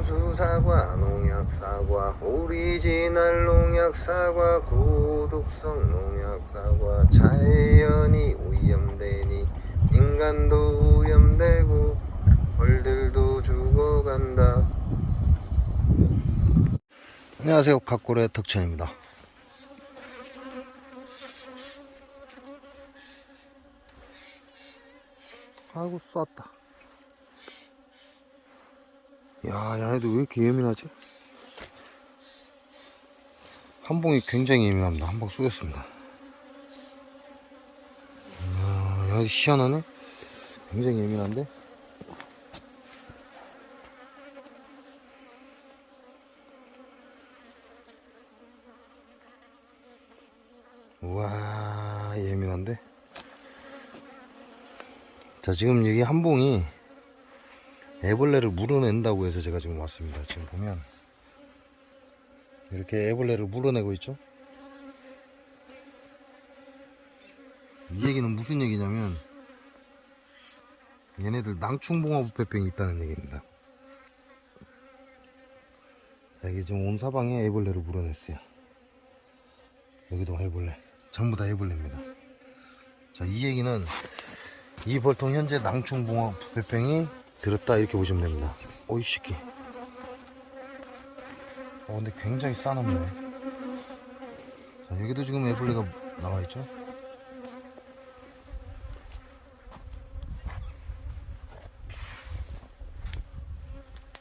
영수사과 농약사과 오리지널 농약사과 고독성 농약사과 자연이 오염되니 인간도 오염되고 벌들도 죽어간다. 안녕하세요. 각골의 덕천입니다. 아이고 쐈다 야, 야, 얘도 왜 이렇게 예민하지? 한봉이 굉장히 예민합니다. 한방 쏘겠습니다. 야, 야, 희한하네? 굉장히 예민한데? 우와, 예민한데? 자, 지금 여기 한봉이 애벌레를 물어낸다고 해서 제가 지금 왔습니다. 지금 보면 이렇게 애벌레를 물어내고 있죠. 이 얘기는 무슨 얘기냐면 얘네들 낭충봉화부패병이 있다는 얘기입니다. 자, 이게 지금 온 사방에 애벌레를 물어냈어요. 여기도 애벌레. 전부 다 애벌레입니다. 자, 이 얘기는 이 벌통 현재 낭충봉화 부패병이 들었다 이렇게 보시면 됩니다. 오이 새끼. 어 근데 굉장히 싸납네. 자, 여기도 지금 애벌레가 나와 있죠.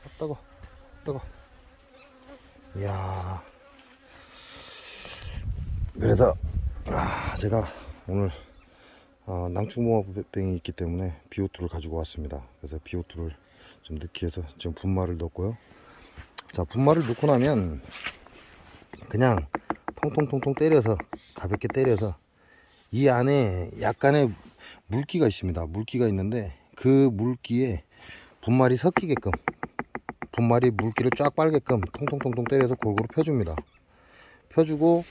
아, 뜨거, 뜨거. 이야. 그래서 아, 제가 오늘 어, 낭충봉화병이 있기 때문에 비오투를 가지고 왔습니다. 그래서 비오투를 좀 넣기 위해서 지금 분말을 넣었고요. 자, 분말을 넣고 나면 그냥 통통통통 때려서 가볍게 때려서 이 안에 약간의 물기가 있습니다. 물기가 있는데 그 물기에 분말이 섞이게끔 분말이 물기를 쫙 빨게끔 통통통통 때려서 골고루 펴줍니다. 펴주고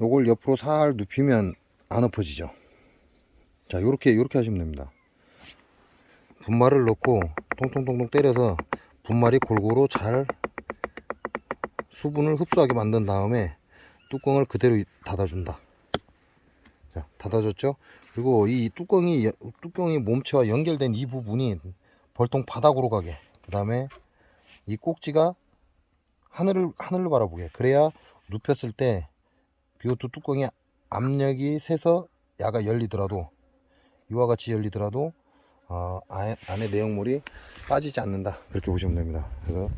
요걸 옆으로 살 눕히면 안 엎어지죠. 자, 요렇게, 요렇게 하시면 됩니다. 분말을 넣고 통통통통 때려서 분말이 골고루 잘 수분을 흡수하게 만든 다음에 뚜껑을 그대로 닫아준다. 자, 닫아줬죠? 그리고 이 뚜껑이, 뚜껑이 몸체와 연결된 이 부분이 벌통 바닥으로 가게. 그 다음에 이 꼭지가 하늘을, 하늘로 바라보게. 그래야 눕혔을 때 비오투 뚜껑이 압력이 세서 야가 열리더라도 이와 같이 열리더라도 어, 안에, 내용물이 빠지지 않는다. 그렇게 보시면 됩니다. 그래서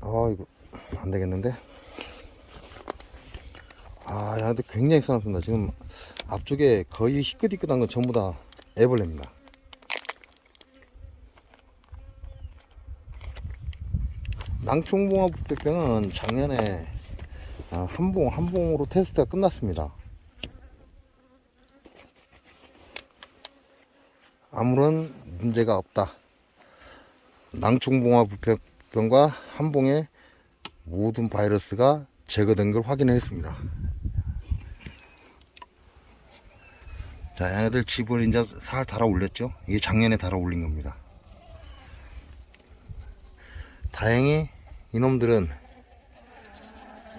아 이거 안 되겠는데? 아 야, 근데 굉장히 싸납습니다. 지금 앞쪽에 거의 희끗희끗한 건 전부 다 애벌레입니다. 낭충봉화부병은 작년에 아, 한봉 한봉으로 테스트가 끝났습니다 아무런 문제가 없다. 낭충봉화 부패병과 한봉의 모든 바이러스가 제거된 걸 확인했습니다. 자, 얘네들 집을 이제 살 달아 올렸죠? 이게 작년에 달아 올린 겁니다. 다행히 이놈들은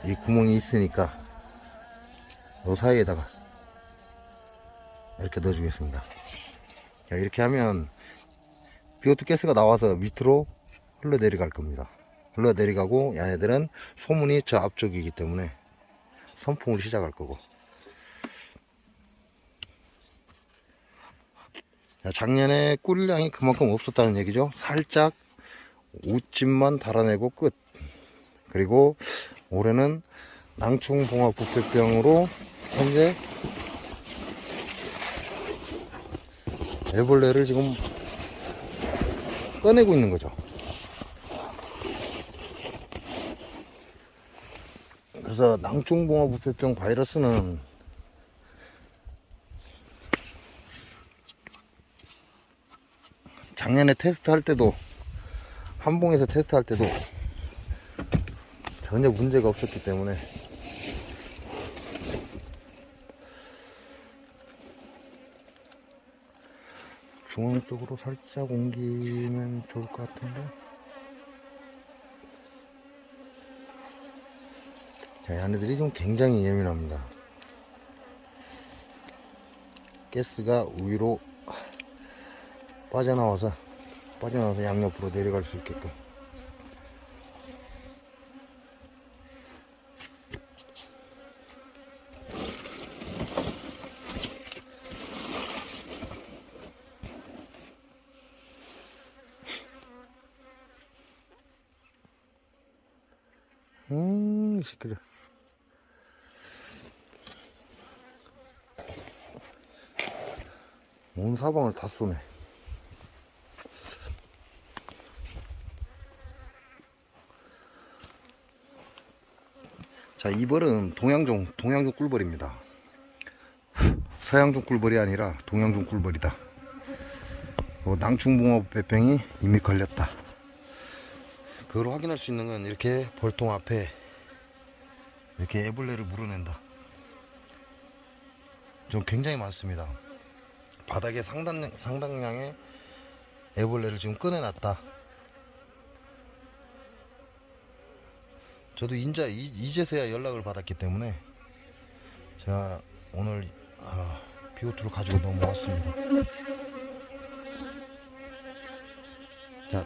이 구멍이 있으니까 요 사이에다가 이렇게 넣어주겠습니다. 자, 이렇게 하면 비오트 가스가 나와서 밑으로 흘러 내려갈 겁니다. 흘러 내려가고 얘네들은 소문이 저 앞쪽이기 때문에 선풍을 시작할 거고. 자, 작년에 꿀량이 그만큼 없었다는 얘기죠. 살짝 옷집만 달아내고 끝. 그리고 올해는 낭충봉합 부패병으로 현재 애벌레를 지금 꺼내고 있는 거죠. 그래서 낭충봉화 부패병 바이러스는 작년에 테스트 할 때도 한봉에서 테스트 할 때도 전혀 문제가 없었기 때문에 중앙 쪽으로 살짝 옮기면 좋을 것 같은데. 자, 얘네들이 좀 굉장히 예민합니다. 가스가 위로 빠져나와서 빠져나와서 양옆으로 내려갈 수 있게끔. 음 시끄러 온 사방을 다 쏘네 자, 이 벌은 동양종, 동양종 꿀벌입니다. 서양종 꿀벌이 아니라 동양종 꿀벌이다. 뭐 낭충붕어 배병이 이미 걸렸다. 그걸 확인할 수 있는 건 이렇게 벌통 앞에 이렇게 애벌레를 물어낸다. 좀 굉장히 많습니다. 바닥에 상당, 상당량의 애벌레를 지금 꺼내놨다. 저도 인자 이- 이제서야 연락을 받았기 때문에 제가 오늘 아, 비오투를 가지고 넘어왔습니다. 자,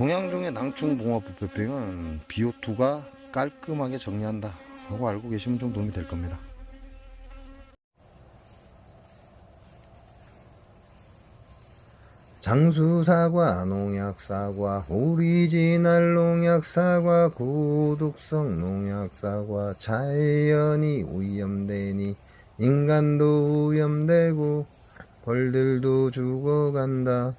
동양종의 낭충봉합부병은 비오투가 깔끔하게 정리한다 하고 알고 계시면 좀 도움이 될 겁니다. 장수사과, 농약사과, 오리지널 농약사과, 고독성 농약사과, 자연이 오염되니 인간도 오염되고 벌들도 죽어간다.